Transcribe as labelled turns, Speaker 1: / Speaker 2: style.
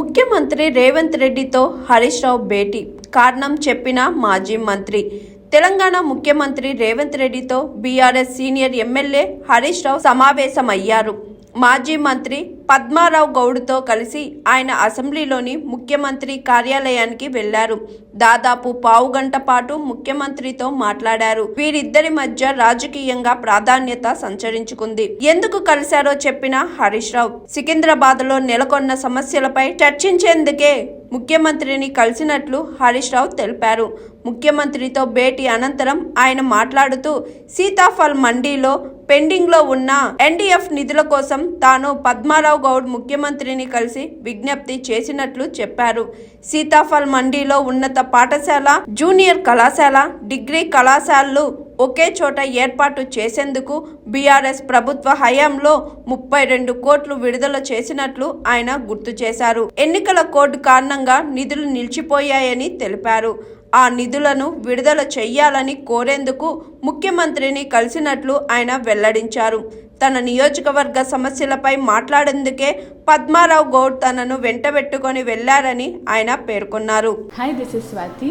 Speaker 1: ముఖ్యమంత్రి రేవంత్ రెడ్డితో హరీష్ రావు భేటీ. కారణం చెప్పిన మాజీ మంత్రి. తెలంగాణ ముఖ్యమంత్రి రేవంత్ రెడ్డితో BRS senior MLA Harish Rao సమావేశమయ్యారు. మాజీ మంత్రి పద్మారావు గౌడ్తో కలిసి ఆయన అసెంబ్లీలోని ముఖ్యమంత్రి కార్యాలయానికి వెళ్ళారు. దాదాపు పావు గంట పాటు ముఖ్యమంత్రితో మాట్లాడారు. వీరిద్దరి మధ్య రాజకీయంగా ప్రాధాన్యత సంచరించుకుంది. ఎందుకు కలిశారో చెప్పిన హరీష్ రావు. సికింద్రాబాద్లో నెలకొన్న సమస్యలపై చర్చించేందుకే ముఖ్యమంత్రిని కలిసినట్లు హరీష్ రావు తెలిపారు. ముఖ్యమంత్రితో భేటీ అనంతరం ఆయన మాట్లాడుతూ సీతాఫల్ మండీలో పెండింగ్లో ఉన్న ఎన్డీఎఫ్ నిధుల కోసం తాను పద్మారావు గౌడ్ ముఖ్యమంత్రిని కలిసి విజ్ఞప్తి చేసినట్లు చెప్పారు. సీతాఫల్ మండీలో ఉన్నత పాఠశాల జూనియర్ కళాశాల డిగ్రీ కళాశాలలు ఒకే చోట ఏర్పాటు చేసేందుకు బీఆర్ఎస్ ప్రభుత్వ హయాంలో ముప్పై రెండు కోట్లు విడుదల చేసినట్లు ఆయన గుర్తు చేశారు. ఎన్నికల కోడ్ కారణంగా నిధులు నిలిచిపోయాయని తెలిపారు. ఆ నిధులను విడుదల చెయ్యాలని కోరేందుకు ముఖ్యమంత్రిని కలిసినట్లు ఆయన వెల్లడించారు. తన నియోజకవర్గ సమస్యలపై మాట్లాడేందుకే పద్మారావు గౌడ్ తనను వెంటబెట్టుకొని వెళ్ళారని ఆయన పేర్కొన్నారు.
Speaker 2: Hi this is Swathi